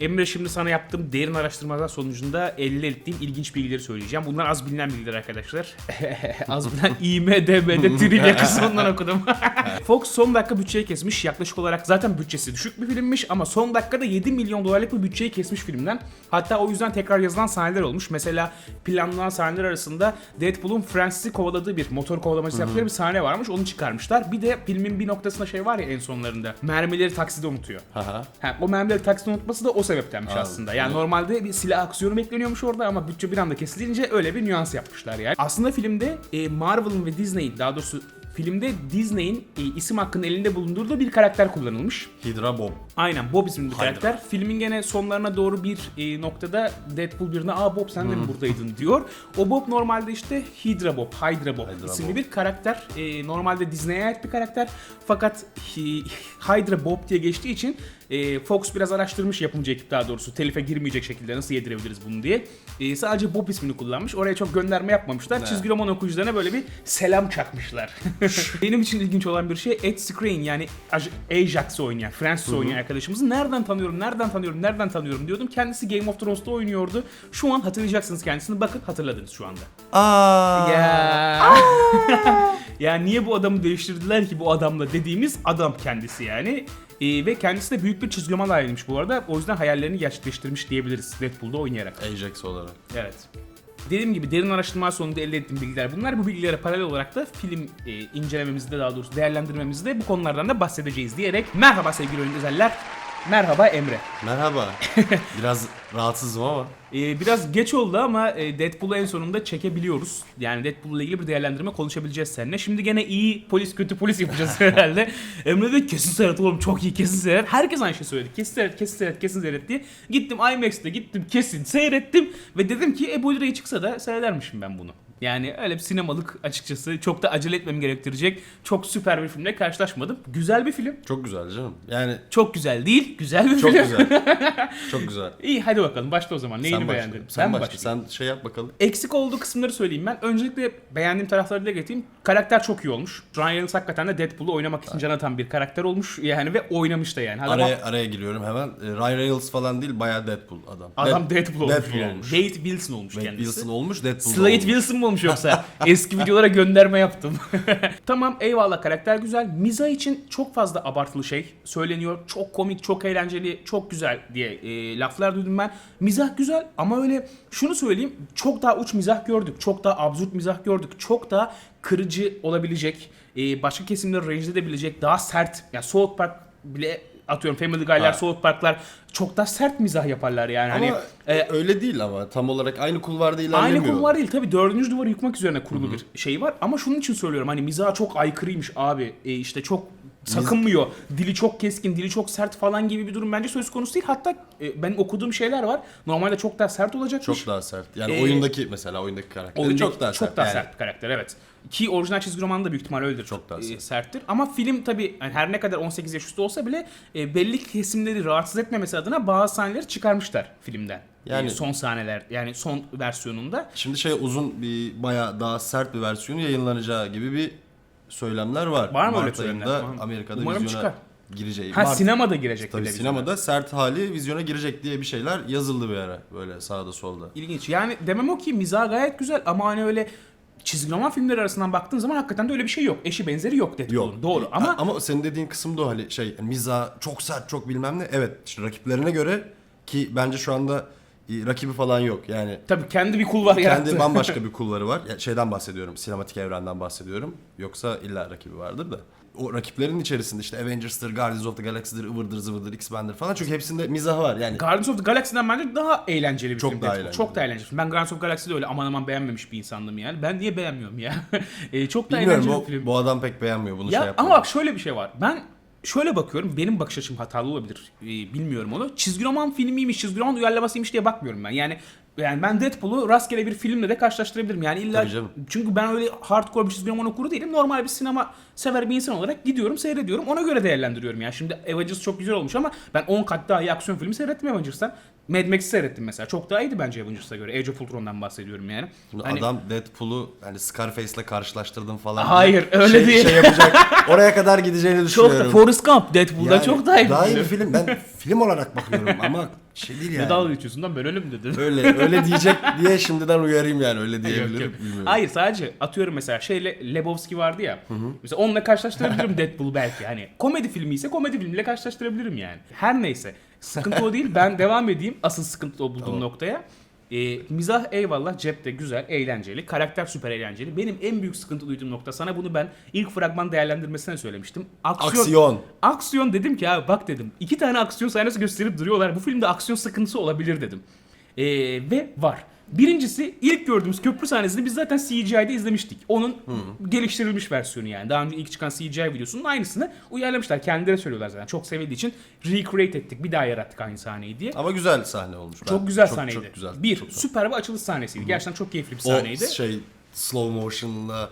Emre şimdi sana yaptığım derin araştırmalar sonucunda elde ettiğim ilginç bilgileri söyleyeceğim. Bunlar az bilinen bilgiler arkadaşlar. az bilinen IMDB'de trivia kısmından okudum. Fox son dakika bütçeyi kesmiş. Yaklaşık olarak zaten bütçesi düşük bir filmmiş ama son dakikada 7 milyon dolarlık bir bütçeyi kesmiş filmden. Hatta o yüzden tekrar yazılan sahneler olmuş. Mesela planlanan sahneler arasında Deadpool'un Francis'i kovaladığı bir motor kovalamacı yaptıkları bir sahne varmış. Onu çıkarmışlar. Bir de filmin bir noktasında şey var ya en sonlarında. Mermileri takside unutuyor. Ha, o mermileri taksiden unutması da o sebeptenmiş Anladım. aslında. Yani normalde bir silah aksiyonu bekleniyormuş orada ama bütçe bir anda kesilince öyle bir nüans yapmışlar yani. Aslında filmde e, Marvel'ın ve Disney'in daha doğrusu filmde Disney'in e, isim hakkının elinde bulundurduğu bir karakter kullanılmış. Hydra Bomb. Aynen Bob isimli bir Hydra. karakter. Filmin gene sonlarına doğru bir e, noktada Deadpool birine aa Bob sen de mi buradaydın diyor. O Bob normalde işte Hydra Bob, Hydra Bob Hydra isimli Bob. bir karakter. E, normalde Disney'e ait bir karakter. Fakat Hi- Hydra Bob diye geçtiği için e, Fox biraz araştırmış yapımcı ekip daha doğrusu. Telife girmeyecek şekilde nasıl yedirebiliriz bunu diye. E, sadece Bob ismini kullanmış. Oraya çok gönderme yapmamışlar. Çizgi roman okuyucularına böyle bir selam çakmışlar. Benim için ilginç olan bir şey Ed Skrein yani Aj- Ajax'ı oynayan, Francis'i oynayan arkadaşımızı nereden tanıyorum, nereden tanıyorum, nereden tanıyorum diyordum. Kendisi Game of Thrones'ta oynuyordu. Şu an hatırlayacaksınız kendisini. Bakın hatırladınız şu anda. Aa. Ya. ya niye bu adamı değiştirdiler ki bu adamla dediğimiz adam kendisi yani. Ee, ve kendisi de büyük bir çizgi roman bu arada. O yüzden hayallerini gerçekleştirmiş diyebiliriz Deadpool'da oynayarak. Ajax olarak. Evet. Dediğim gibi derin araştırma sonunda elde ettiğim bilgiler bunlar. Bu bilgilere paralel olarak da film e, incelememizde daha doğrusu değerlendirmemizde bu konulardan da bahsedeceğiz diyerek merhaba sevgili oyun özeller. Merhaba Emre. Merhaba. Biraz rahatsızım ama. Ee, biraz geç oldu ama e, Deadpool'u en sonunda çekebiliyoruz. Yani Deadpool'la ilgili bir değerlendirme konuşabileceğiz seninle. Şimdi gene iyi polis kötü polis yapacağız herhalde. Emre de kesin seyret oğlum çok iyi kesin seyret. Herkes aynı şey söyledi. Kesin seyret kesin seyret kesin seyret diye. Gittim IMAX'te gittim kesin seyrettim. Ve dedim ki e bu liraya çıksa da seyredermişim ben bunu. Yani öyle bir sinemalık açıkçası. Çok da acele etmem gerektirecek. Çok süper bir filmle karşılaşmadım. Güzel bir film. Çok güzel canım. Yani Çok güzel değil. Güzel bir çok film. güzel. çok güzel. İyi hadi bakalım başla o zaman. Neyini Sen başla. beğendin? Sen Ben başla. başlayayım? Sen şey yap bakalım. Eksik olduğu kısımları söyleyeyim ben. Öncelikle beğendiğim tarafları dile getireyim. Karakter çok iyi olmuş. Ryan Reynolds hakikaten de Deadpool'u oynamak için can atan bir karakter olmuş. Yani ve oynamış da yani. Adam, Araya araya giriyorum hemen. Ee, Ryan Reynolds falan değil bayağı Deadpool adam. adam Dead- Deadpool olmuş Deadpool yani. olmuş. Wade Wilson olmuş Wade kendisi. Wilson olmuş Deadpool Slade olmuş. Wilson mu olmuş yoksa? Eski videolara gönderme yaptım. tamam eyvallah karakter güzel. Miza için çok fazla abartılı şey söyleniyor. Çok komik, çok eğlenceli, çok güzel diye e, laflar duydum ben. Mizah güzel ama öyle şunu söyleyeyim. Çok daha uç mizah gördük. Çok daha absürt mizah gördük. Çok daha kırıcı olabilecek. e, başka kesimleri rencide edebilecek. Daha sert. Yani South Park bile atıyorum Family Guy'lar. South Park'lar çok daha sert mizah yaparlar yani. Ama hani e, öyle değil ama tam olarak aynı kulvarda ilerlemiyor. Aynı kulvar değil tabii dördüncü duvarı yıkmak üzerine kurulu bir şey var ama şunun için söylüyorum hani mizah çok aykırıymış abi e, işte çok sakınmıyor dili çok keskin dili çok sert falan gibi bir durum bence söz konusu değil hatta e, ben okuduğum şeyler var normalde çok daha sert olacakmış. Çok daha sert. Yani Ee, oyundaki mesela oyundaki karakter Oyundaki çok daha sert. Çok daha Yani sert bir karakter evet. Ki orijinal çizgi romanında büyük ihtimal öyledir. Çok daha e, sert. serttir. Ama film tabii yani her ne kadar 18 yaş üstü olsa bile e, belli kesimleri rahatsız etmemesi adına bazı sahneleri çıkarmışlar filmden. Yani- E, son sahneler yani son versiyonunda. Şimdi şey uzun bir bayağı daha sert bir versiyonu yayınlanacağı gibi bir söylemler var. Var mı öyle Mart söylemler? ayında Tamam. Amerika'da Umarım vizyona çıkar. gireceği. Ha Mart- sinemada girecek Tabii bir de vizyona. sinemada sert hali vizyona girecek diye bir şeyler yazıldı bir ara böyle sağda solda. İlginç. Yani demem o ki mizah gayet güzel ama hani öyle çizgi roman filmleri arasından baktığın zaman hakikaten de öyle bir şey yok. Eşi benzeri yok Deadpool'un. Yok. Doğru ama Ha, ama senin dediğin kısım da o hani şey yani mizah çok sert çok bilmem ne. Evet işte rakiplerine göre ki bence şu anda e, rakibi falan yok. Yani tabii kendi bir kulvar yarattı. kendi bambaşka bir kulları var. Ya şeyden bahsediyorum. Sinematik evrenden bahsediyorum. Yoksa illa rakibi vardır da. O rakiplerin içerisinde işte Avengers'tır, Guardians of the Galaxy'dir, ıvırdır zıvırdır, X-Men'dir falan. Çünkü hepsinde mizah var. Yani Guardians of the Galaxy'den bence daha eğlenceli bir Çok film. daha Deadpool. eğlenceli. Çok daha eğlenceli. Ben Guardians of the Galaxy'de öyle aman aman beğenmemiş bir insandım yani. Ben niye beğenmiyorum ya? E, çok daha bilmiyorum eğlenceli bu, bir film. bu adam pek beğenmiyor bunu Ya şey yapmıyor. ama bak şöyle bir şey var. Ben şöyle bakıyorum. Benim bakış açım hatalı olabilir. Ee, bilmiyorum onu. Çizgi roman filmiymiş, çizgi roman uyarlamasıymış diye bakmıyorum ben. Yani yani ben Deadpool'u rastgele bir filmle de karşılaştırabilirim. Yani illa çünkü ben öyle hardcore bir çizgi roman okuru değilim. Normal bir sinema sever bir insan olarak gidiyorum, seyrediyorum. Ona göre değerlendiriyorum yani. Şimdi Avengers çok güzel olmuş ama ben 10 kat daha iyi aksiyon filmi seyrettim Avengers'tan. Mad Max'i seyrettim mesela. Çok daha iyiydi bence Avengers'a göre. Age of Ultron'dan bahsediyorum yani. Şimdi Hani- adam Deadpool'u hani Scarface'le karşılaştırdım falan. Hayır, diye öyle şey, değil. Şey yapacak. Oraya kadar gideceğini çok düşünüyorum. da Forrest Gump Deadpool'da Yani çok daha iyi. Daha iyi bir film. Ben film olarak bakıyorum ama Şey değil Ne yani. dalga geçiyorsun lan ben öyle mi dedim? Öyle öyle diyecek diye şimdiden uyarayım yani öyle Yok, diyebilirim. yok. Bilmiyorum. Hayır sadece atıyorum mesela şeyle Lebowski vardı ya. Mesela onunla karşılaştırabilirim Deadpool'u belki. Hani komedi filmi ise komedi filmiyle karşılaştırabilirim yani. Her neyse. Sıkıntı o değil. Ben devam edeyim asıl sıkıntı o bulduğum Tamam. noktaya. Ee, mizah eyvallah cepte güzel, eğlenceli. Karakter süper eğlenceli. Benim en büyük sıkıntı duyduğum nokta sana bunu ben ilk fragman değerlendirmesine söylemiştim. Aksiyon, Aksiyon. Aksiyon dedim ki abi bak dedim. iki tane aksiyon sahnesi gösterip duruyorlar. Bu filmde aksiyon sıkıntısı olabilir dedim. Ee, ve var. Birincisi ilk gördüğümüz köprü sahnesini biz zaten CGI'de izlemiştik. Onun geliştirilmiş versiyonu yani. Daha önce ilk çıkan CGI videosunun aynısını uyarlamışlar. Kendileri söylüyorlar zaten. Çok sevildiği için recreate ettik. Bir daha yarattık aynı sahneyi diye. Ama güzel sahne olmuş. Ben- Çok güzel çok, sahneydi. Çok güzel. bir, çok süper bir açılış sahnesiydi. Gerçekten çok keyifli bir sahneydi. O şey slow motion'la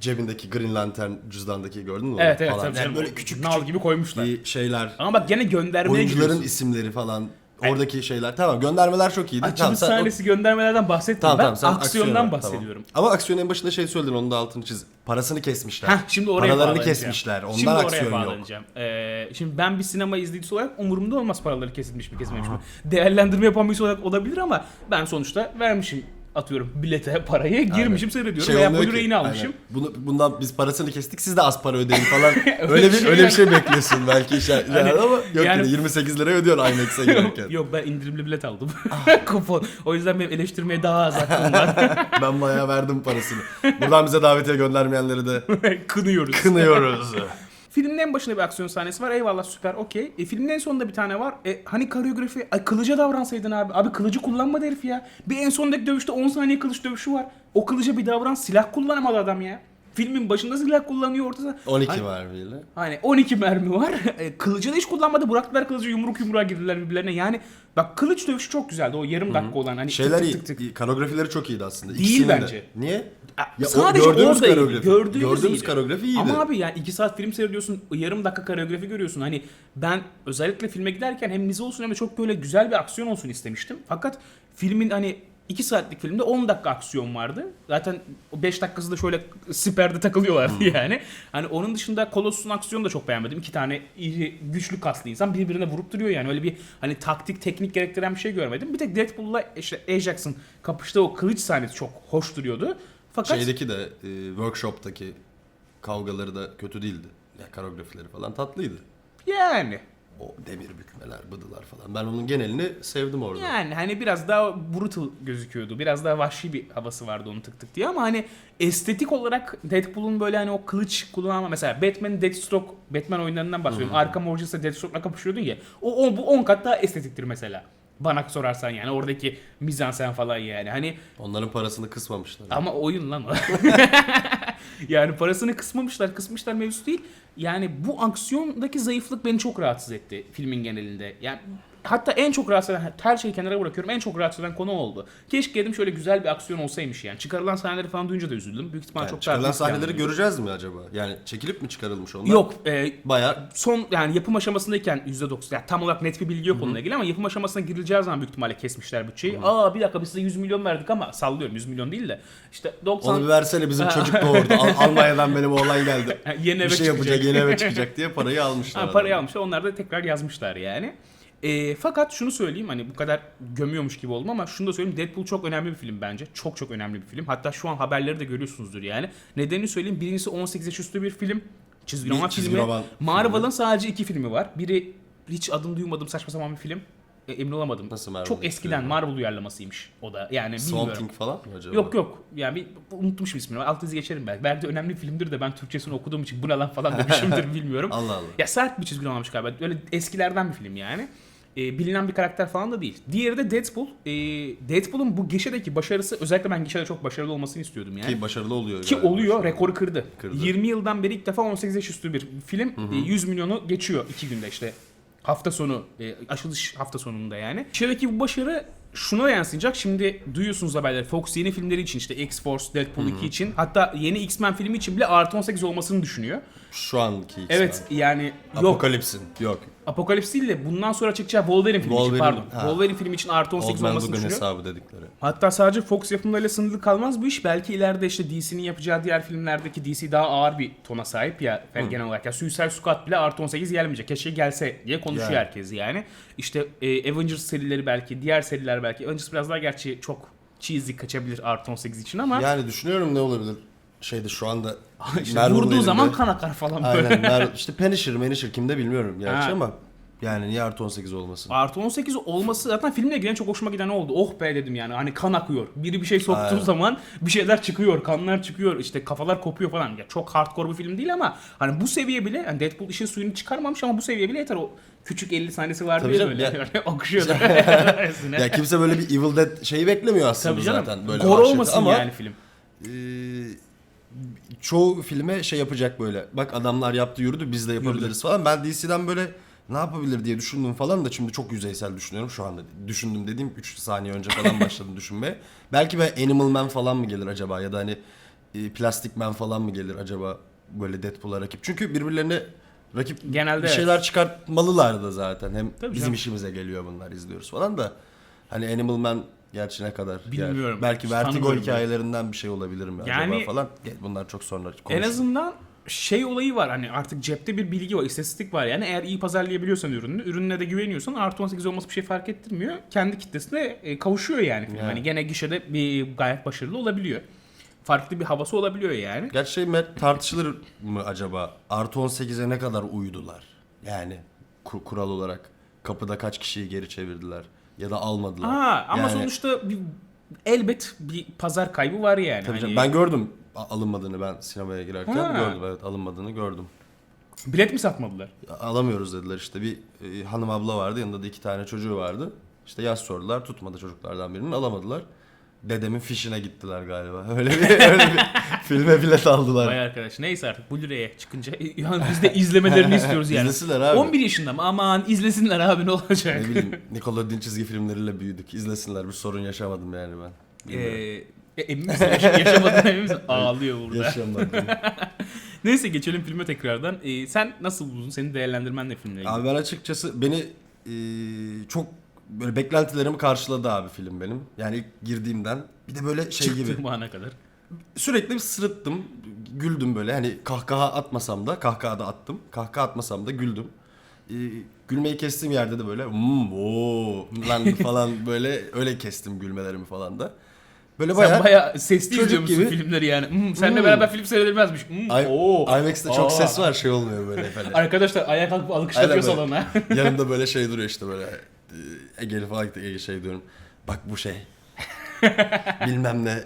cebindeki Green Lantern cüzdandaki gördün mü? evet evet. Falan. tabii Yani canım. böyle küçük Nal küçük gibi koymuşlar. şeyler. Ama bak gene göndermeye Oyuncuların giriyorsun. isimleri falan. Oradaki şeyler. Tamam göndermeler çok iyiydi. Açılış tamam, sen- sahnesi göndermelerden bahsetmiyorum. Tamam, ben tamam, sen aksiyondan aksiyona- bahsediyorum. Tamam. Ama aksiyonun en başında şey söyledin onun da altını çiz. Parasını kesmişler. Heh, şimdi oraya Paralarını bağlanacağım. kesmişler. Ondan şimdi aksiyon oraya yok. bağlanacağım. Ee, şimdi ben bir sinema izleyicisi olarak umurumda olmaz paraları kesilmiş mi kesilmemiş mi. Değerlendirme yapan birisi olarak olabilir ama ben sonuçta vermişim atıyorum bilete parayı girmişim seyrediyorum Şey veya olmuyor ki, Blu-ray'ini almışım. aynen. Bunu, bundan biz parasını kestik siz de az para ödeyin falan. öyle bir öyle bir şey bekliyorsun belki işte. Yani, Hani, ama yok yani- yani, 28 lira ödüyorsun IMAX'e girerken. Yok ben indirimli bilet aldım. Ah. Kupon. O yüzden benim eleştirmeye daha az hakkım var. ben bayağı verdim parasını. Buradan bize davetiye göndermeyenleri de Kınıyoruz. kınıyoruz. Filmin en başında bir aksiyon sahnesi var. Eyvallah süper okey. E, filmin en sonunda bir tane var. E, hani koreografi ay kılıca davransaydın abi. Abi kılıcı kullanmadı herif ya. Bir en sondaki dövüşte 10 saniye kılıç dövüşü var. O kılıca bir davran silah kullanamadı adam ya. Filmin başında silah kullanıyor ortada. 12 Hani- var bile. Hani 12 mermi var. E, kılıcı da hiç kullanmadı. Bıraktılar kılıcı yumruk yumruğa girdiler birbirlerine. Yani bak kılıç dövüşü çok güzeldi. O yarım dakika olan hani Şeyler tık tık tık tık. iyi. Koreografileri çok iyiydi aslında. Değil İkisinin de. bence. Niye? Ya, sadece gördüğümüz oradaydı. koreografi. Gördüğümüz, Gördüğümüz koreografi iyiydi. Ama abi yani iki saat film seyrediyorsun, yarım dakika koreografi görüyorsun. Hani ben özellikle filme giderken hem mize olsun hem de çok böyle güzel bir aksiyon olsun istemiştim. Fakat filmin hani 2 saatlik filmde 10 dakika aksiyon vardı. Zaten o 5 dakikası da şöyle siperde takılıyorlardı Hmm. yani. Hani onun dışında Colossus'un aksiyonu da çok beğenmedim. İki tane iri, güçlü kaslı insan birbirine vurup duruyor yani. Öyle bir hani taktik, teknik gerektiren bir şey görmedim. Bir tek Deadpool'la işte Ajax'ın kapıştığı o kılıç sahnesi çok hoş duruyordu. Fakat Şeydeki de e, workshop'taki kavgaları da kötü değildi. Ya koreografileri falan tatlıydı. yani O demir bükmeler, bıdılar falan. Ben onun genelini sevdim orada. Yani hani biraz daha brutal gözüküyordu. Biraz daha vahşi bir havası vardı onun tık tık diye ama hani estetik olarak Deadpool'un böyle hani o kılıç kullanma mesela Batman Deathstroke Batman oyunlarından bahsediyorum. Arkham Origins'te Deathstroke'la kapışıyordun ya. O, o bu 10 kat daha estetiktir mesela. Bana sorarsan yani oradaki mizansen falan yani. Hani Onların parasını kısmamışlar. ama oyun lan o. yani parasını kısmamışlar, kısmışlar mevzusu değil. Yani bu aksiyondaki zayıflık beni çok rahatsız etti filmin genelinde. Yani hatta en çok rahatsız eden, her şeyi kenara bırakıyorum, en çok rahatsız eden konu oldu. Keşke dedim şöyle güzel bir aksiyon olsaymış yani. Çıkarılan sahneleri falan duyunca da üzüldüm. Büyük ihtimalle Yani çok çıkarılan sahneleri göreceğiz mi acaba? Yani çekilip mi çıkarılmış onlar? Yok, e, Baya son yani yapım aşamasındayken %90 yani tam olarak net bir bilgi yok onunla ilgili ama yapım aşamasına girileceği zaman büyük ihtimalle kesmişler bütçeyi. Aa bir dakika biz size 100 milyon verdik ama sallıyorum 100 milyon değil de işte 90 onu bir versene bizim çocuk doğurdu. Al- Almanya'dan benim oğlan geldi. Yeni eve bir şey yapacak, çıkacak. yeni eve çıkacak diye parayı almışlar. Ha, parayı almışlar. Onlar da tekrar yazmışlar yani. E, fakat şunu söyleyeyim hani bu kadar gömüyormuş gibi oldum ama şunu da söyleyeyim Deadpool çok önemli bir film bence. Çok çok önemli bir film. Hatta şu an haberleri de görüyorsunuzdur yani. Nedenini söyleyeyim. Birincisi 18 yaş üstü bir film. Çizgi roman çizgi filmi. roman Marvel'ın sadece iki filmi var. Biri hiç adını duymadığım saçma sapan bir film. E, emin olamadım. Nasıl Marvel Çok eskiden? Marvel uyarlamasıymış o da. Yani bilmiyorum. Thing falan mı acaba? Yok yok. Yani bir unutmuşum ismini. Alt dizi geçerim belki. Belki de önemli bir filmdir de ben Türkçesini okuduğum için bu ne lan falan demişimdir bilmiyorum. Allah Allah. Ya sert bir çizgi romanmış galiba. Öyle eskilerden bir film yani. Ee, bilinen bir karakter falan da değil. Diğeri de Deadpool. Ee, Deadpool'un bu gişedeki başarısı özellikle ben gişede çok başarılı olmasını istiyordum yani. Ki başarılı oluyor. Ki oluyor rekoru kırdı. Kırdı. 20 yıldan beri ilk defa 18 yaş üstü bir film. E, 100 milyonu geçiyor iki günde işte. Hafta sonu, e, açılış hafta sonunda yani. Gişedeki bu başarı şuna yansıyacak. Şimdi duyuyorsunuz haberleri. Fox yeni filmleri için işte X-Force, Deadpool 2 için hatta yeni X-Men filmi için bile artı 18 olmasını düşünüyor. Şu anki X-Men. Evet yani yok Apokalipsin. Yok. Apokalips değil de bundan sonra çıkacağı Wolverine filmi için Wolverine, pardon. ha. Wolverine filmi için artı 18 Old olmasını düşünüyor. hesabı dedikleri. Hatta sadece Fox yapımlarıyla sınırlı kalmaz bu iş. Belki ileride işte DC'nin yapacağı diğer filmlerdeki DC daha ağır bir tona sahip ya genel olarak. Ya Suicide Squad bile artı 18 gelmeyecek. Keşke gelse diye konuşuyor Yani. herkes yani. İşte e, Avengers serileri belki, diğer seriler belki. Avengers biraz daha gerçi çok cheesy kaçabilir artı 18 için ama Yani düşünüyorum ne olabilir şeyde şu anda işte vurduğu elinde- zaman kan akar falan böyle. Aynen. Mer- işte Punisher, Manisher kimde bilmiyorum gerçi Ha. ama yani niye artı 18 olmasın? Artı 18 olması zaten filmle ilgili en çok hoşuma giden oldu. Oh be dedim yani hani kan akıyor. Biri bir şey soktuğu Aynen. zaman bir şeyler çıkıyor, kanlar çıkıyor, işte kafalar kopuyor falan. Ya çok hardcore bir film değil ama hani bu seviye bile yani Deadpool işin suyunu çıkarmamış ama bu seviye bile yeter o küçük 50 sahnesi vardı Tabii ya canım, böyle. ya-. Üstüne. Ya kimse böyle bir Evil Dead şeyi beklemiyor aslında Tabii canım. zaten böyle Gore vahşeti olmasın ama yani film. e, çoğu filme şey yapacak böyle. Bak adamlar yaptı yürüdü biz de yapabiliriz falan. Ben DC'den böyle ne yapabilir diye düşündüm falan da şimdi çok yüzeysel düşünüyorum şu anda. Düşündüm dediğim 3 saniye önce falan başladım düşünmeye. Belki böyle Animal Man falan mı gelir acaba ya da hani e, Plastic Man falan mı gelir acaba böyle Deadpool'a rakip. Çünkü birbirlerine rakip Genelde bir evet. şeyler çıkartmalılar da zaten. Hem Tabii bizim canım. işimize geliyor bunlar izliyoruz falan da. Hani Animal Man gerçi ne kadar? Bilmiyorum. Belki Vertigo hikayelerinden bir şey olabilir mi Yani- acaba falan. Bunlar çok sonra En konuşuruz. azından şey olayı var hani artık cepte bir bilgi var, istatistik var yani eğer iyi pazarlayabiliyorsan ürünü, ürününe de güveniyorsan artı 18 olması bir şey fark ettirmiyor. Kendi kitlesine e, kavuşuyor yani. Yani. Hani gene gişede bir gayet başarılı olabiliyor. Farklı bir havası olabiliyor yani. Gerçi şey tartışılır mı acaba? Artı 18'e ne kadar uydular? Yani ku- kural olarak. Kapıda kaç kişiyi geri çevirdiler? Ya da almadılar. Aa, ama Yani- sonuçta bir, elbet bir pazar kaybı var yani. Tabii Hani. Ben gördüm alınmadığını ben sinemaya girerken Ha. gördüm evet alınmadığını gördüm. Bilet mi satmadılar? Alamıyoruz dediler işte bir e, hanım abla vardı yanında da iki tane çocuğu vardı. İşte yaz sordular tutmadı çocuklardan birinin alamadılar. Dedemin fişine gittiler galiba. Öyle bir, öyle bir filme bilet aldılar. Vay arkadaş. Neyse artık Blu-ray'e çıkınca yani biz de izlemelerini istiyoruz yani. İzlesinler abi. 11 yaşında mı? Aman izlesinler abi ne olacak? Ne bileyim Nickelodeon çizgi filmleriyle büyüdük. İzlesinler bir sorun yaşamadım yani ben. Ee, e, emin misin? Yaş- Yaşamadın emin misin? Ağlıyor burada. Yaşamadım. Neyse geçelim filme tekrardan. Ee, sen nasıl buldun? Senin değerlendirmen ne filmle ilgili? abi ben açıkçası beni e, çok böyle beklentilerimi karşıladı abi film benim. Yani ilk girdiğimden bir de böyle şey gibi. Çıktığım ana kadar. Sürekli bir sırıttım. Güldüm böyle. Hani kahkaha atmasam da kahkaha da attım. Kahkaha atmasam da güldüm. Ee, gülmeyi kestiğim yerde de böyle hmm, oo, lan falan böyle öyle kestim gülmelerimi falan da. Böyle Sen bayağı bayağı sesli izliyor musun gibi. filmleri yani? Hmm, seninle Hmm. beraber film seyredilmezmiş. Hmm, I- oo. IMAX'te çok ses var şey olmuyor böyle falan. Arkadaşlar ayağa kalkıp Aynen böyle. salona. Yanımda böyle şey duruyor işte böyle e, Ege'li falan şey diyorum. Bak bu şey. Bilmem ne e,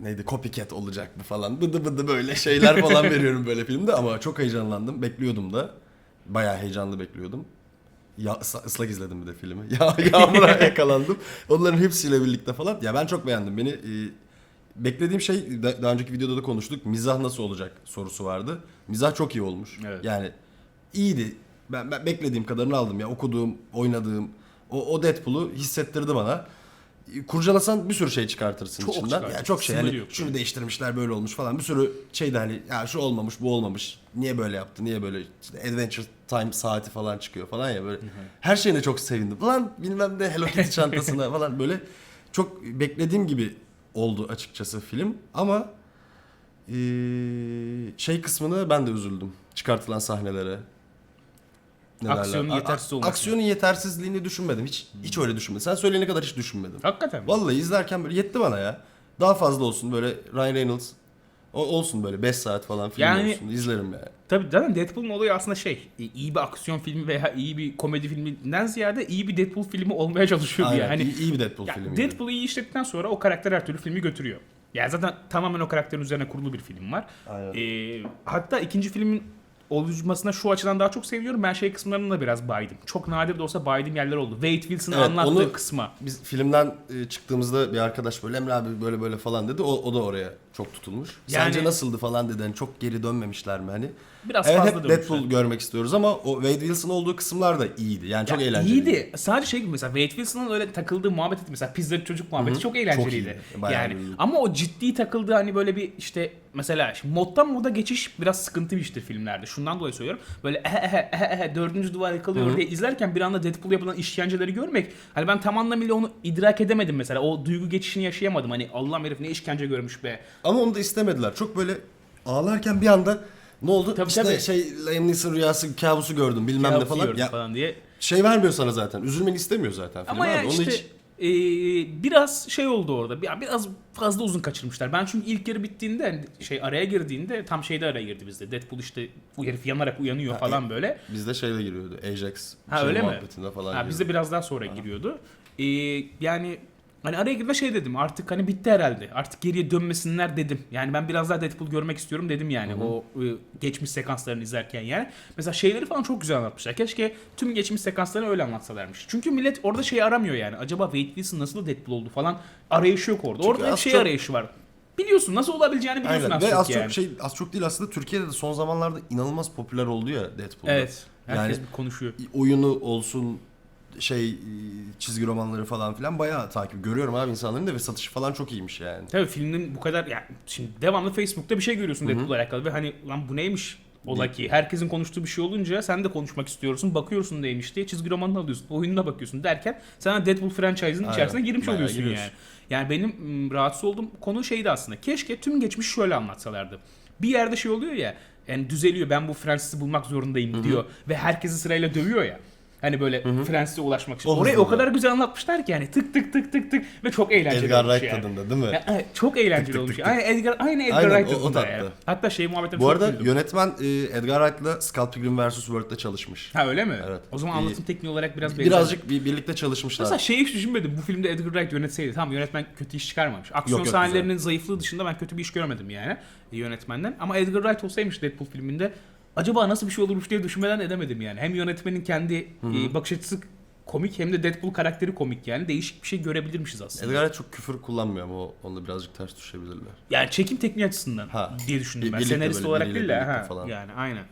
neydi copycat olacak bu falan. Bıdı bıdı böyle şeyler falan veriyorum böyle filmde ama çok heyecanlandım. Bekliyordum da. Bayağı heyecanlı bekliyordum. Ya ısla- ıslak izledim bir de filmi. Ya yağmura yakalandım. Onların hepsiyle birlikte falan. Ya ben çok beğendim. Beni e, beklediğim şey da- daha önceki videoda da konuştuk. Mizah nasıl olacak sorusu vardı. Mizah çok iyi olmuş. Evet. Yani iyiydi. Ben, ben beklediğim kadarını aldım ya. Okuduğum, oynadığım o, o Deadpool'u hissettirdi bana. Kurcalasan bir sürü şey çıkartırsın Çok içinden. Ya çok şey. yok. şunu değiştirmişler böyle olmuş falan. Bir sürü şey de hani ya şu olmamış bu olmamış. Niye böyle yaptı? Niye böyle işte Adventure Time saati falan çıkıyor falan ya böyle. Her şeyine çok sevindim. Lan bilmem ne Hello Kitty çantasına falan böyle çok beklediğim gibi oldu açıkçası film ama eee, şey kısmına ben de üzüldüm. Çıkartılan sahnelere. Ne Aksiyonun derler? Yetersiz olması. Aksiyonun yetersizliğini düşünmedim. Hiç hiç öyle düşünmedim. Sen söyleyene kadar hiç düşünmedim. Hakikaten. mi? Vallahi izlerken böyle yetti bana ya. Daha fazla olsun böyle Ryan Reynolds o, olsun böyle 5 saat falan film Yani- olsun izlerim yani. Tabii zaten Deadpool'un olayı aslında şey, iyi bir aksiyon filmi veya iyi bir komedi filminden ziyade iyi bir Deadpool filmi olmaya çalışıyordu Aynen, yani. Hani iyi, iyi bir Deadpool ya filmi. Deadpool'u iyi işlettikten sonra o karakter her türlü filmi götürüyor. Ya zaten tamamen o karakterin üzerine kurulu bir film var. Aynen. Ee, hatta ikinci filmin oluşmasına şu açıdan daha çok seviyorum. Ben şey kısımlarını da biraz baydım. Çok nadir de olsa baydığım yerler oldu. Wade Wilson'ın Evet, anlattığı onu- kısma. Biz filmden e, çıktığımızda bir arkadaş böyle Emre abi böyle böyle falan dedi. O, o da oraya çok tutulmuş. Yani- Sence nasıldı falan dedi. Hani çok geri dönmemişler mi hani? Biraz evet fazla hep. Deadpool görmek istiyoruz ama o Wade Wilson olduğu kısımlar da iyiydi. Yani çok Ya eğlenceliydi. İyiydi. Sadece şey gibi mesela Wade Wilson'ın öyle takıldığı muhabbet. Mesela pizzacı çocuk muhabbeti Hı hı. çok eğlenceliydi. Çok. Bayağı yani iyiydi. ama o ciddi takıldığı hani böyle bir işte mesela şimdi moddan moda geçiş biraz sıkıntı bir iştir filmlerde. Şundan dolayı söylüyorum. Böyle ehe ehe ehe ehe dördüncü duvar yıkılıyor Hı hı. diye izlerken bir anda Deadpool yapılan işkenceleri görmek hani ben tam anlamıyla onu idrak edemedim mesela. O duygu geçişini yaşayamadım. Hani Allah'ım herif ne işkence görmüş be. Ama onu da istemediler. Çok böyle ağlarken bir anda ne oldu? Tabii, işte tabii. şey Liam Neeson rüyası kabusu gördüm bilmem ne Kabusu falan. Ya falan diye. şey vermiyor sana zaten. Üzülmeni istemiyor zaten film Ama ya. Onu işte hiç e, biraz şey oldu orada. Ya biraz fazla uzun kaçırmışlar. Ben çünkü ilk yarı bittiğinde hani şey araya girdiğinde tam şeyde araya girdi bizde. Deadpool işte bu herif yanarak uyanıyor falan e- böyle. bizde şeyde giriyordu. Ajax Ha, şey öyle mi? muhabbetinde falan. Ha, giriyordu. bizde biraz daha sonra giriyordu. E, yani hani araya girme şey dedim. Artık hani bitti herhalde. Artık geriye dönmesinler dedim. Yani ben biraz daha Deadpool görmek istiyorum dedim yani. O e, geçmiş sekanslarını izlerken yani. Mesela şeyleri falan çok güzel anlatmışlar. Keşke tüm geçmiş sekanslarını öyle anlatsalarmış. Çünkü millet orada şeyi aramıyor yani. Acaba Wade Wilson nasıl Deadpool oldu falan arayışı yok orada. Çünkü orada az şey çok- arayışı var. Biliyorsun nasıl olabileceğini biliyorsun Aynen. az Ve çok az yani. çok şey az çok değil aslında Türkiye'de de son zamanlarda inanılmaz popüler oldu ya Deadpool'da. Evet. Herkes Yani- bir konuşuyor. oyunu olsun şey e, çizgi romanları falan filan bayağı takip görüyorum abi insanların da ve satışı falan çok iyiymiş yani. Tabii filmin bu kadar yani şimdi devamlı Facebook'ta bir şey görüyorsun Deadpool'la alakalı ve hani lan bu neymiş ola ki herkesin konuştuğu bir şey olunca sen de konuşmak istiyorsun bakıyorsun neymiş diye çizgi romanını alıyorsun oyununa bakıyorsun derken sana Deadpool franchise'ın içerisine girmiş Bayağı oluyorsun giriyorsun. yani. Yani benim rahatsız olduğum konu şeydi aslında. Keşke tüm geçmiş şöyle anlatsalardı. Bir yerde şey oluyor ya yani düzeliyor ben bu Francis'i bulmak zorundayım diyor ve herkesi sırayla dövüyor ya. Hani böyle Francis'e ulaşmak için. O Orayı o kadar güzel anlatmışlar ki yani tık tık tık tık tık ve çok eğlenceli Edgar olmuş Wright yani. tadında değil mi? Ya, evet, çok eğlenceli Tık tık olmuş. tık Aynı Edgar, aynı Edgar Aynen, Wright o- o tadında tatlı. ya. Hatta şey muhabbetine Bu çok arada güldüm. yönetmen e, Edgar Wright'la Scott Pilgrim vs. World'da çalışmış. Ha öyle mi? Evet. O zaman anlatım tekniği olarak biraz benzer. Birazcık bir, birlikte çalışmışlar. Mesela şeyi hiç düşünmedim. Bu filmde Edgar Wright yönetseydi. Tamam yönetmen kötü iş çıkarmamış. Aksiyon Yok, yok, sahnelerinin zayıflığı dışında ben kötü bir iş görmedim yani e, yönetmenden. Ama Edgar Wright olsaymış Deadpool filminde acaba nasıl bir şey olurmuş diye düşünmeden edemedim yani. Hem yönetmenin kendi e, bakış açısı komik hem de Deadpool karakteri komik yani. Değişik bir şey görebilirmişiz aslında. Edgar Wright çok küfür kullanmıyor ama o- onda birazcık ters düşebilirler. Yani çekim tekniği açısından Ha. diye düşündüm Bir- ben. birlikte Senarist böyle olarak değil de. birlikte Ha, falan. Yani aynen.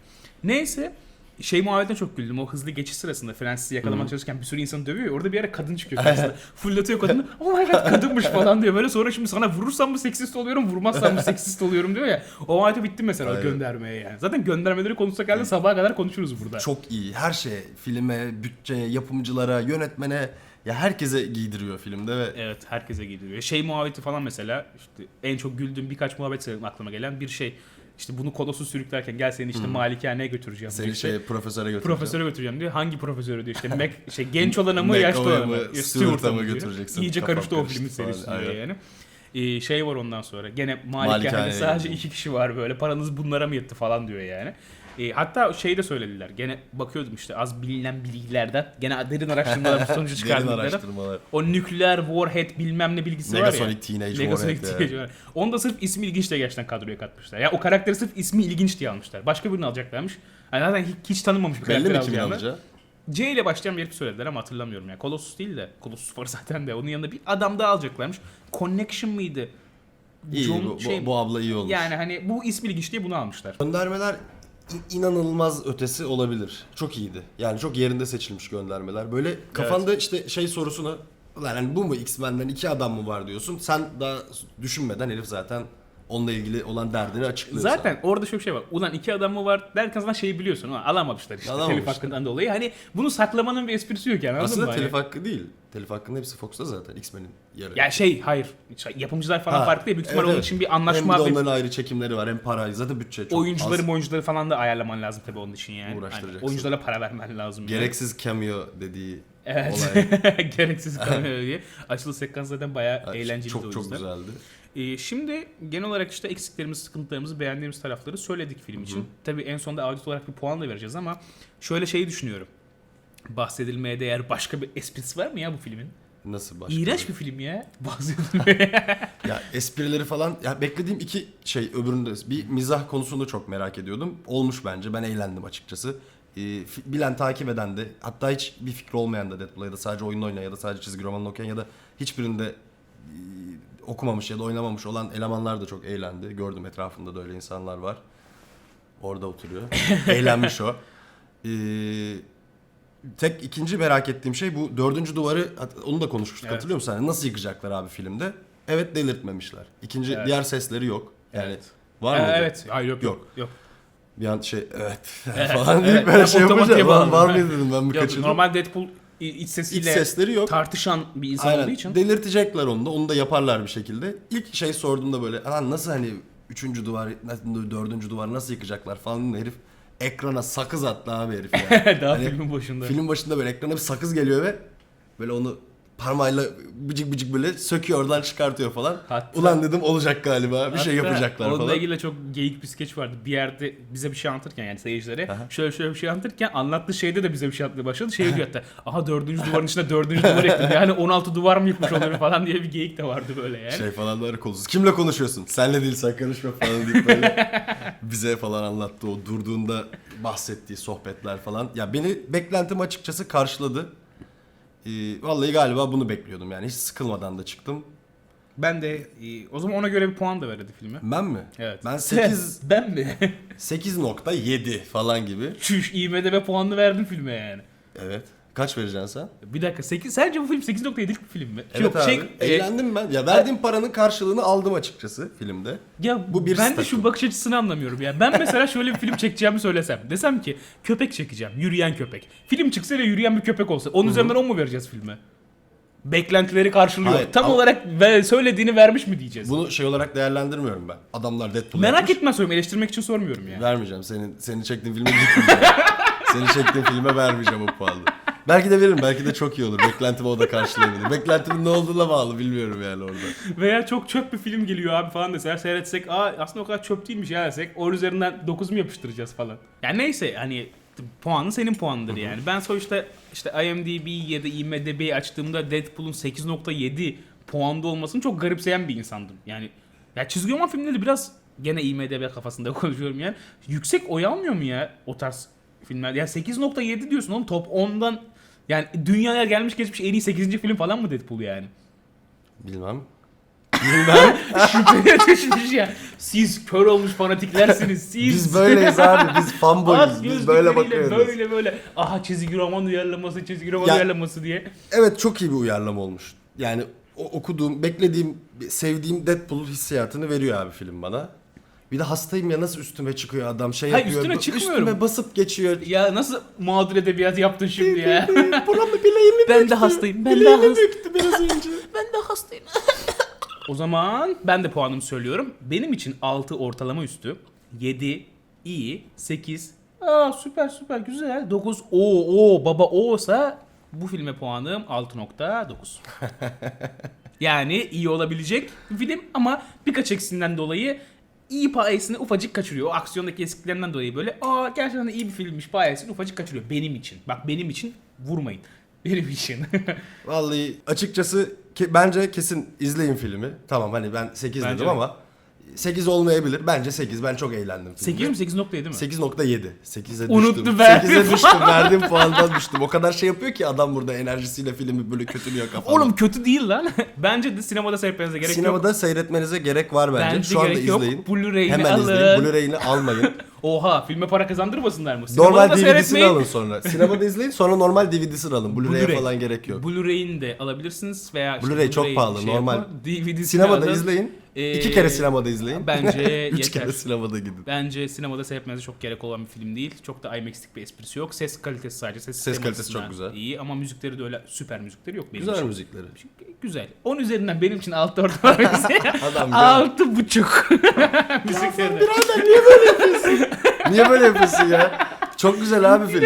Neyse şey muhabbetine çok güldüm. O hızlı geçiş sırasında Francis'i yakalamak çalışırken bir sürü insanı dövüyor. Orada bir ara kadın çıkıyor karşısına. Fırlatıyor kadını. Oh my god kadınmış falan diyor. Böyle sonra şimdi sana vurursam mı seksist oluyorum, vurmazsam mı seksist oluyorum diyor ya. O muhabbeti bitti mesela Aynen. göndermeye yani. Zaten göndermeleri konuşsak halde sabaha kadar konuşuruz burada. Çok iyi. Her şey filme, bütçeye, yapımcılara, yönetmene ya herkese giydiriyor filmde ve Evet herkese gidiyor. Şey muhabbeti falan mesela işte en çok güldüğüm birkaç muhabbet aklıma gelen bir şey. İşte bunu kolosu sürüklerken gel seni işte malikaneye götüreceğim. seni diyor. İşte şey profesöre götüreceğim. profesöre götüreceğim diyor. Hangi profesörü diyor işte Mac, şey genç olana mı yaşlı olana mı? Stewart'a mı götüreceksin? İyice karıştı o filmin falan, serisi diyor aynen. yani. Ee, şey var ondan sonra. Gene malikanede sadece iki kişi var böyle. Paranız bunlara mı yetti falan diyor yani. Ee, hatta şey de söylediler. Gene bakıyordum işte az bilinen bilgilerden. Gene derin araştırmalar sonucu Derin çıkardıkları. araştırmalar. O nükleer warhead bilmem ne bilgisi var ya. Negasonic Teenage Negasonic Warhead. Teenage Warhead. Onu da sırf ismi ilginç diye gerçekten kadroya katmışlar. Ya o karakteri sırf ismi ilginç diye almışlar. Başka birini alacaklarmış. Yani zaten hiç, hiç tanınmamış bir Belli karakter mi kimin alacağını. alacağı? C ile başlayan bir herif söylediler ama hatırlamıyorum ya. Colossus değil de. Colossus var zaten de. Onun yanında bir adam daha alacaklarmış. Connection mıydı? İyi John bu, bu, şey- bu abla iyi olmuş. Yani hani bu ismi ilginç diye bunu almışlar. Göndermeler inanılmaz ötesi olabilir. Çok iyiydi. Yani çok yerinde seçilmiş göndermeler. Böyle kafanda işte şey sorusuna Ulan hani bu mu X-Men'den iki adam mı var diyorsun. Sen daha düşünmeden herif zaten onunla ilgili olan derdini açıklıyor sana. Zaten orada şöyle bir şey var. Ulan iki adam mı var derken zaten şeyi biliyorsun. Ulan alamamışlar işte Alamamışlar. telif hakkından dolayı. Hani bunu saklamanın bir esprisi yok yani anladın Aslında mı? telif Hani- hakkı değil. Telif hakkının hepsi Fox'ta zaten X-Men'in yarı. Ya şey hayır. Yapımcılar falan Ha, farklı değil. Büyük ihtimal evet, onun evet. için bir hem anlaşma de bir onların ayrı çekimleri var hem para. Zaten bütçe çok oyuncuları az. oyuncuları falan da ayarlaman lazım tabii onun için yani. Uğraştıracaksın. Aynen. Oyunculara para vermen lazım. yani. Gereksiz cameo dediği Evet. olay. Gereksiz kamera diye. Açılış sekans zaten bayağı eğlenceli çok çok güzeldi. Ee, şimdi genel olarak işte eksiklerimizi, sıkıntılarımızı, beğendiğimiz tarafları söyledik film için. Tabii en sonunda audit olarak bir puan da vereceğiz ama şöyle şeyi düşünüyorum. Bahsedilmeye değer başka bir esprisi var mı ya bu filmin? Nasıl başka? İğrenç bir film ya. Bahsedilmeye. Ya esprileri falan ya beklediğim iki şey öbüründe bir mizah konusunda çok merak ediyordum. Olmuş bence. Ben eğlendim açıkçası. Fi- bilen takip eden de hatta hiç bir fikri olmayan da Deadpool'a ya da sadece oyun oynayan ya da sadece çizgi romanını okuyan ya da hiçbirinde e, okumamış ya da oynamamış olan elemanlar da çok eğlendi. Gördüm etrafında da öyle insanlar var. Orada oturuyor. Eğlenmiş o. Ee, tek ikinci merak ettiğim şey bu dördüncü duvarı onu da konuşmuştuk Evet. hatırlıyor musun? Hani nasıl yıkacaklar abi filmde? Evet delirtmemişler. İkinci Evet. diğer sesleri yok. Yani Evet. var Ee, mı? evet. Hayır yok yok. Yok. Bir an şey evet falan deyip Evet, böyle ben şey "Lan var bağladım. mı dedim ben Yok, kaçırdım. normal Deadpool iç İç sesiyle sesleri yok. tartışan bir insan Aynen. olduğu için. Delirtecekler onu da. Onu da yaparlar bir şekilde. İlk şey sorduğumda böyle lan nasıl hani üçüncü duvar, nasıl dördüncü duvar nasıl yıkacaklar falan herif ekrana sakız attı abi herif ya. Daha Hani filmin başında. Film başında böyle ekrana bir sakız geliyor ve böyle onu parmağıyla bıcık bıcık böyle söküyor oradan çıkartıyor falan. Hatta- Ulan dedim olacak galiba bir şey Hatta yapacaklar Onunla falan. ilgili çok geyik bir skeç vardı. Bir yerde bize bir şey anlatırken yani seyircilere Aha. şöyle şöyle bir şey anlatırken anlattığı şeyde de bize bir şey anlatmaya başladı. Şey diyor hatta aha dördüncü duvarın içine dördüncü duvar ekledim. Yani 16 duvar mı yıkmış oluyor falan diye bir geyik de vardı böyle yani. Şey falan da kolsuz. Kimle konuşuyorsun? Senle değil sen karışma falan deyip böyle bize falan anlattı o durduğunda bahsettiği sohbetler falan. Ya beni beklentim açıkçası karşıladı. Ee, vallahi galiba bunu bekliyordum yani hiç sıkılmadan da çıktım. Ben de e, o zaman ona göre bir puan da verirdi filme. Ben mi? Evet. Ben 8 ben mi? 8.7 falan gibi. Çüş IMDB puanını verdim filme yani. Evet. Kaç vereceksin sen? Bir dakika 8 sence bu film 8.7'lik bir film mi? Evet Yok, abi. şey, e, Eğlendim ben. Ya verdiğim paranın karşılığını aldım açıkçası filmde. Ya Bu bir ben de şu bakış açısını anlamıyorum ya. Ben mesela şöyle bir film çekeceğimi söylesem. Desem ki köpek çekeceğim. Yürüyen köpek. Film çıksa ve yürüyen bir köpek olsa. Onun üzerinden 10 mu vereceğiz filme? Beklentileri karşılıyor. Hayır, Tam ama- olarak ve söylediğini vermiş mi diyeceğiz? Bunu şey olarak değerlendirmiyorum ben. Adamlar Deadpool Merak yapmış. etme söylüyorum. Eleştirmek için sormuyorum ya. Vermeyeceğim. Senin senin çektiğin filme gitmeyeceğim. senin çektiğin filme vermeyeceğim o puanı. Belki de veririm. Belki de çok iyi olur. Beklentimi o da karşılayabilir. Beklentimin ne olduğuna bağlı bilmiyorum yani orada. Veya çok çöp bir film geliyor abi falan deseler seyretsek aa aslında o kadar çöp değilmiş ya desek onun üzerinden 9 mu yapıştıracağız falan. Yani neyse hani puanı senin puanıdır yani. Ben sonuçta işte IMDb ya da IMDb'yi açtığımda Deadpool'un 8.7 puanda olmasını çok garipseyen bir insandım. Yani ya çizgi roman filmleri biraz gene IMDb kafasında konuşuyorum yani. Yüksek oy almıyor mu ya o tarz filmler? Ya 8.7 diyorsun oğlum top 10'dan yani dünyaya gelmiş geçmiş en iyi 8. film falan mı Deadpool yani? Bilmem. Bilmem. Şüpheye düşmüş ya. Siz kör olmuş fanatiklersiniz. Siz. Biz böyleyiz abi. Biz fanboyuz. Biz böyle bakıyoruz. Böyle böyle. Aha çizgi roman uyarlaması, çizgi roman Ya- uyarlaması diye. Evet çok iyi bir uyarlama olmuş. Yani okuduğum, beklediğim, sevdiğim Deadpool hissiyatını veriyor abi film bana. Bir de hastayım ya nasıl üstüme çıkıyor adam şey Hayır, yapıyor. üstüne bu- çıkmıyorum. Üstüme basıp geçiyor. Ya nasıl mağdur edebiyat yaptın şimdi ya? Buramı bileğimi ben de büktü. hastayım. Ben de Bileğimi hastayım. büktü biraz önce. Ben de hastayım. o zaman ben de puanımı söylüyorum. Benim için 6 ortalama üstü. 7 iyi. 8 Aa süper süper güzel. 9 o o baba o olsa bu filme puanım 6.9. yani iyi olabilecek bir film ama birkaç eksiğinden dolayı iyi payesini ufacık kaçırıyor. O aksiyondaki eskiklerinden dolayı böyle aa gerçekten de iyi bir filmmiş payesini ufacık kaçırıyor. Benim için. Bak benim için vurmayın. Benim için. Vallahi açıkçası ke- bence kesin izleyin filmi. Tamam hani ben 8 Bence dedim de. ama 8 olmayabilir. Bence 8. Ben çok eğlendim filmde. 8 mi 8.7 mi? 8.7. 8'e düştüm. Unuttu be. 8'e düştüm. Verdiğim puandan düştüm. O kadar şey yapıyor ki adam burada enerjisiyle filmi böyle kötülüyor kafamda. Oğlum kötü değil lan. bence de sinemada seyretmenize gerek Sinemada yok. seyretmenize gerek var bence. Bence Şu anda gerek yok. izleyin. Blu-ray'ini Hemen alın. izleyin. Blu-ray'ini almayın. Oha filme para kazandırmasınlar mı? Sinemada normal da DVD'sini seyretmeyin. alın sonra. Sinemada izleyin sonra normal DVD'sini alın. Blu-ray'e Blu-ray. falan gerek yok. Blu-ray'ini de alabilirsiniz veya işte Blu-ray çok pahalı, şey normal. yapın, DVD'sini Sinemada alın. izleyin. Ee, İki kere sinemada izleyin. Bence Üç yeter. kere sinemada gidin. Bence sinemada seyretmenize çok gerek olan bir film değil. Çok da IMAX'lik bir esprisi yok. Ses kalitesi sadece. Ses, Ses kalitesi çok güzel. İyi ama müzikleri de öyle süper müzikleri yok benim Güzel için. müzikleri. Güzel. 10 üzerinden benim için 6 ortalama Adam ya. Altı buçuk. Müzikleri de. Niye böyle yapıyorsun ya? Çok güzel abi film.